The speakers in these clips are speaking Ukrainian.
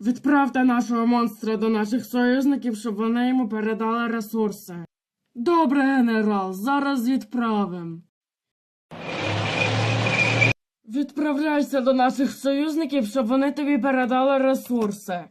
Відправте нашого монстра до наших союзників, щоб вони йому передали ресурси. Добре, генерал, зараз відправим. Відправляйся до наших союзників, щоб вони тобі передали ресурси.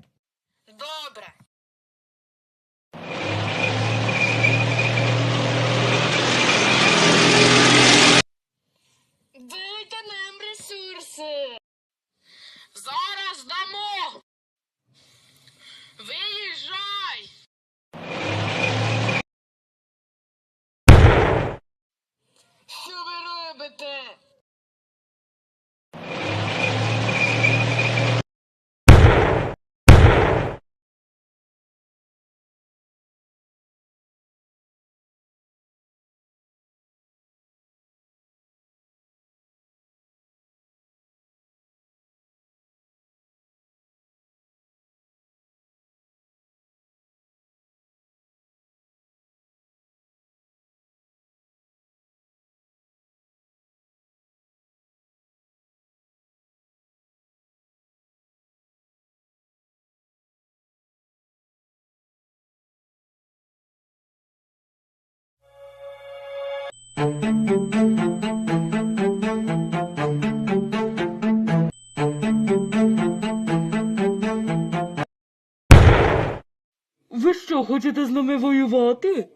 Ви що, хочете з нами воювати?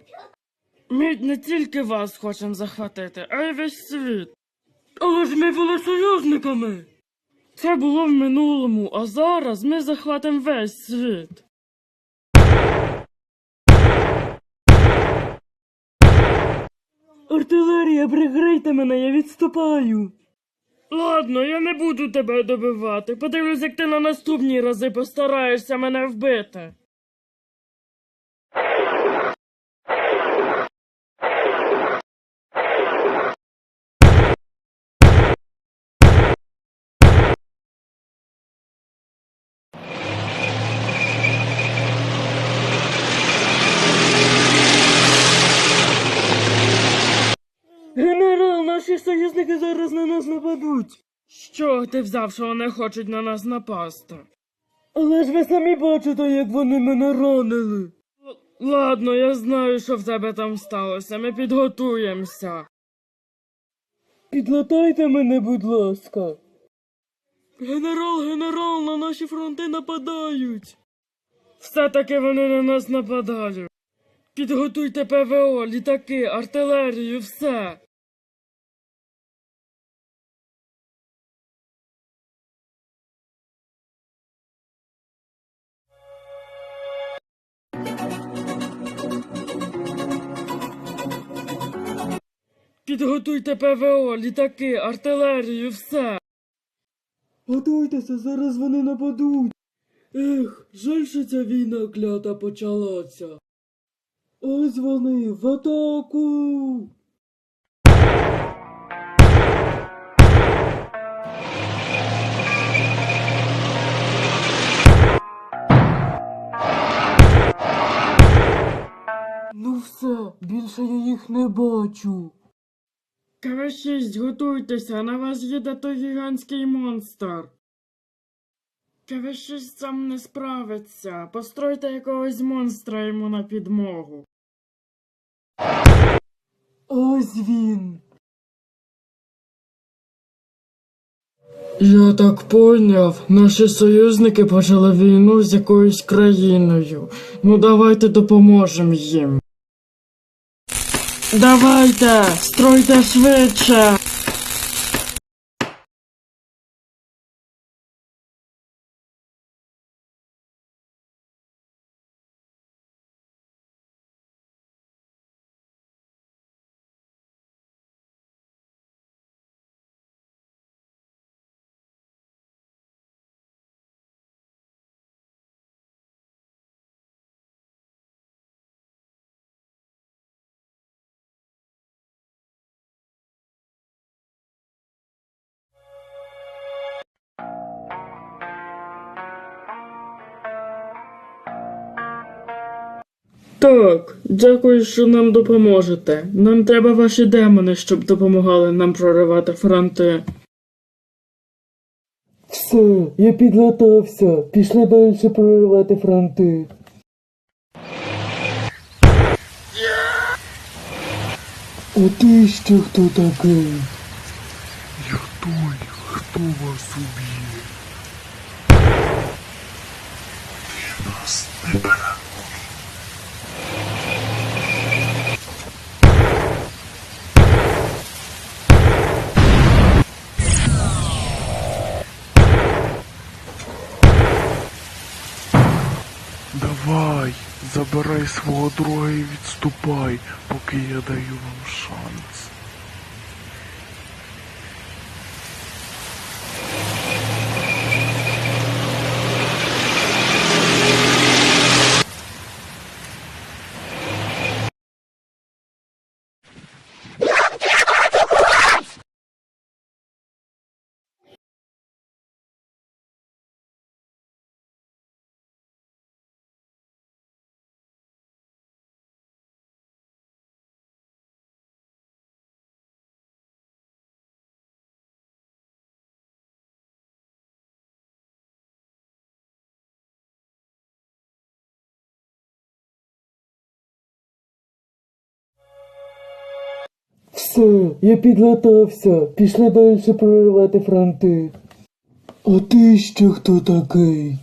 Ми не тільки вас хочемо захватити, а й весь світ. Але ж ми були союзниками. Це було в минулому, а зараз ми захватимо весь світ. Артилерія, прикрийте мене, я відступаю. Ладно, я не буду тебе добивати. Подивлюсь, як ти на наступні рази постараєшся мене вбити. Генерал, наші союзники зараз на нас нападуть. Що ти взяв, що вони хочуть на нас напасти? Але ж ви самі бачите, як вони мене ранили. Л- Ладно, я знаю, що в тебе там сталося. Ми підготуємося. Підлатайте мене, будь ласка. Генерал, генерал, на наші фронти нападають. Все-таки вони на нас нападають. Підготуйте ПВО, літаки, артилерію, все. Підготуйте ПВО, літаки, артилерію, все. Готуйтеся, зараз вони нападуть. Ех, жаль, що ця війна клята почалася. Ось вони в атаку. Ну все, більше я їх не бачу. КВ-6, готуйтеся, на вас їде той гігантський монстр. КВ-6 сам не справиться. Постройте якогось монстра йому на підмогу. Ось він. Я так поняв, наші союзники почали війну з якоюсь країною. Ну давайте допоможемо їм. Давайте, стройте швидше. Так, дякую, що нам допоможете. Нам треба ваші демони, щоб допомагали нам проривати фронти. Все, я підготовся. Пішли далі проривати фронти. А ти ще хто такий? Я той, хто вас уб'є. Ти нас не переможеш. Давай, забирай свого друга і відступай, поки я даю вам шанс. Все, я підготовся. Пішли далі проривати фронти. А ти ще хто такий?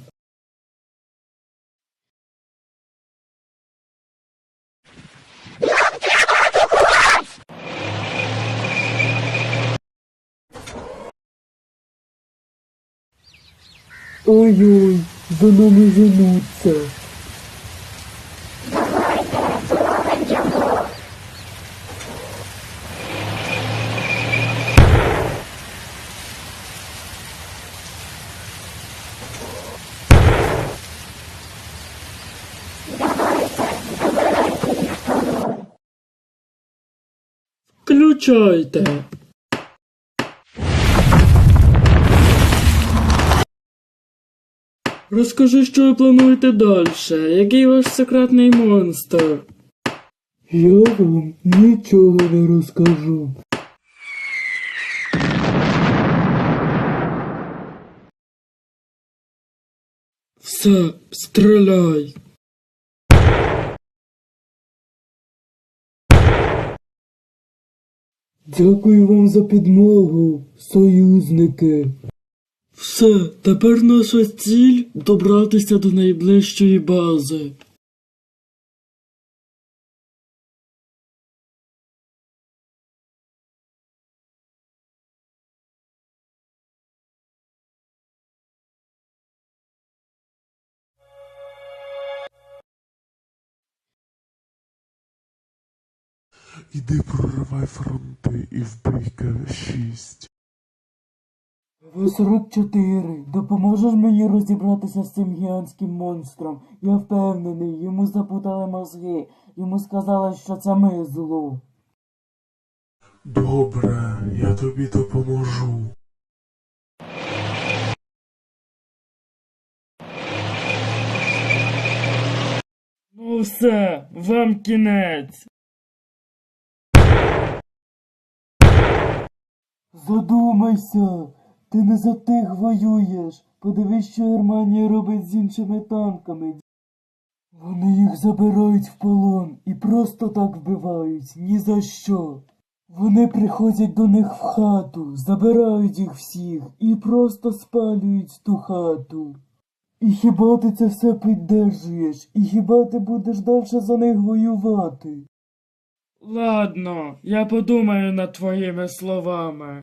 Ой-ой, за нами женуться. Включайте. Розкажи, що ви плануєте далі. Який ваш секретний монстр? Я вам нічого не розкажу. Все, стріляй. Дякую вам за підмогу, союзники. Все, тепер наша ціль добратися до найближчої бази. Іди проривай фронти і вбий КВ-6. В-44, допоможеш мені розібратися з цим гігантським монстром? Я впевнений, йому запутали мозги. Йому сказали, що це ми зло. Добре, я тобі допоможу. Ну все, вам кінець. Задумайся, ти не за тих воюєш. Подивись, що Германія робить з іншими танками. Вони їх забирають в полон і просто так вбивають, ні за що. Вони приходять до них в хату, забирають їх всіх і просто спалюють ту хату. І хіба ти це все піддержуєш? І хіба ти будеш далі за них воювати? Ладно, я подумаю над твоїми словами.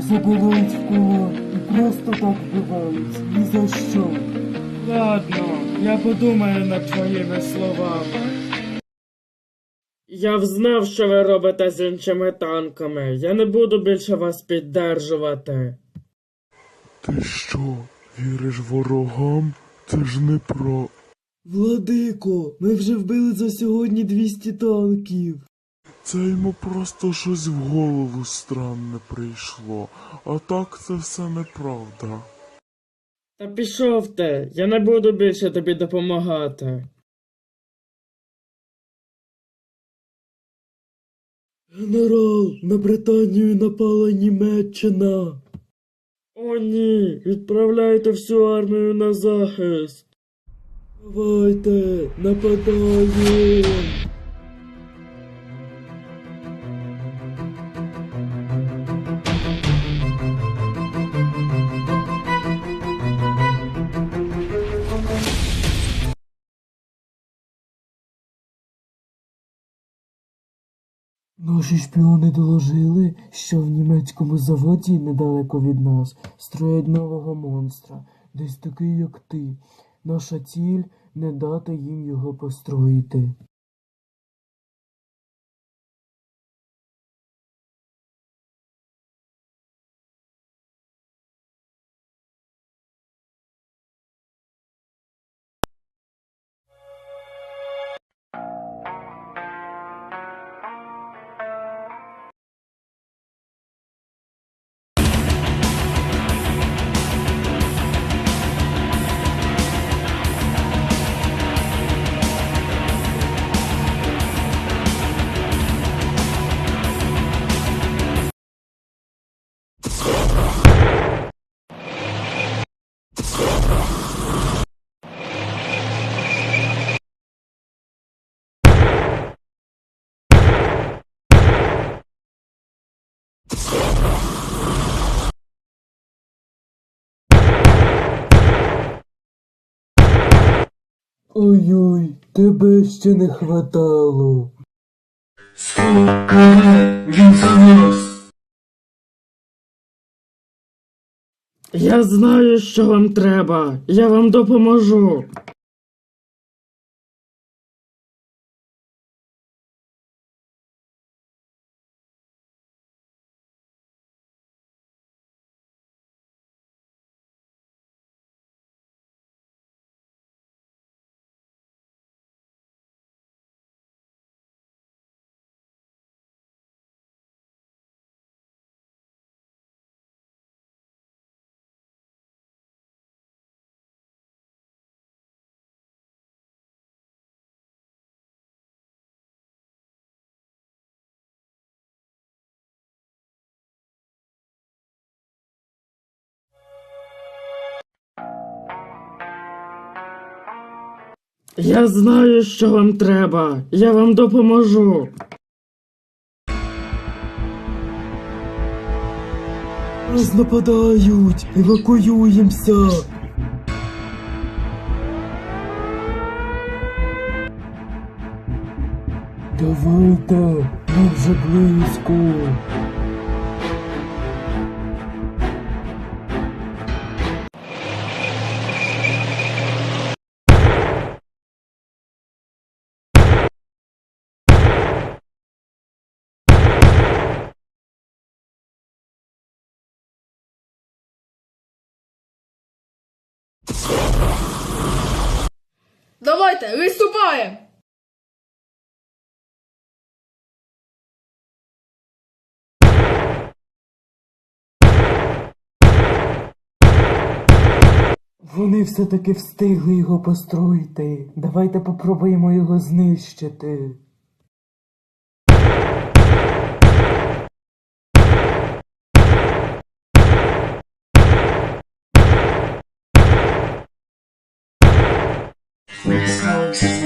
забирають в полон і просто так вбивають, ні за що. Ладно, я подумаю над твоїми словами. Я взнав, що ви робите з іншими танками. Я не буду більше вас піддержувати. Ти що, віриш ворогам? Це ж не про. Владико, ми вже вбили за сьогодні 200 танків. Це йому просто щось в голову странне прийшло. А так це все неправда. Та пішов ти, я не буду більше тобі допомагати. Генерал, на Британію напала Німеччина. О ні, відправляйте всю армію на захист. Давайте, нападаємо. Наші шпіони доложили, що в німецькому заводі недалеко від нас строять нового монстра, десь такий, як ти. Наша ціль не дати їм його построїти. Ой-ой, тебе ще не хватало. Він за. Я знаю, що вам треба. Я вам допоможу. Я знаю, що вам треба. Я вам допоможу. Нас нападають, евакуюємося. Давайте, ми вже близько. Давайте, виступаємо! Вони все-таки встигли його построїти. Давайте попробуємо його знищити. Cosmos.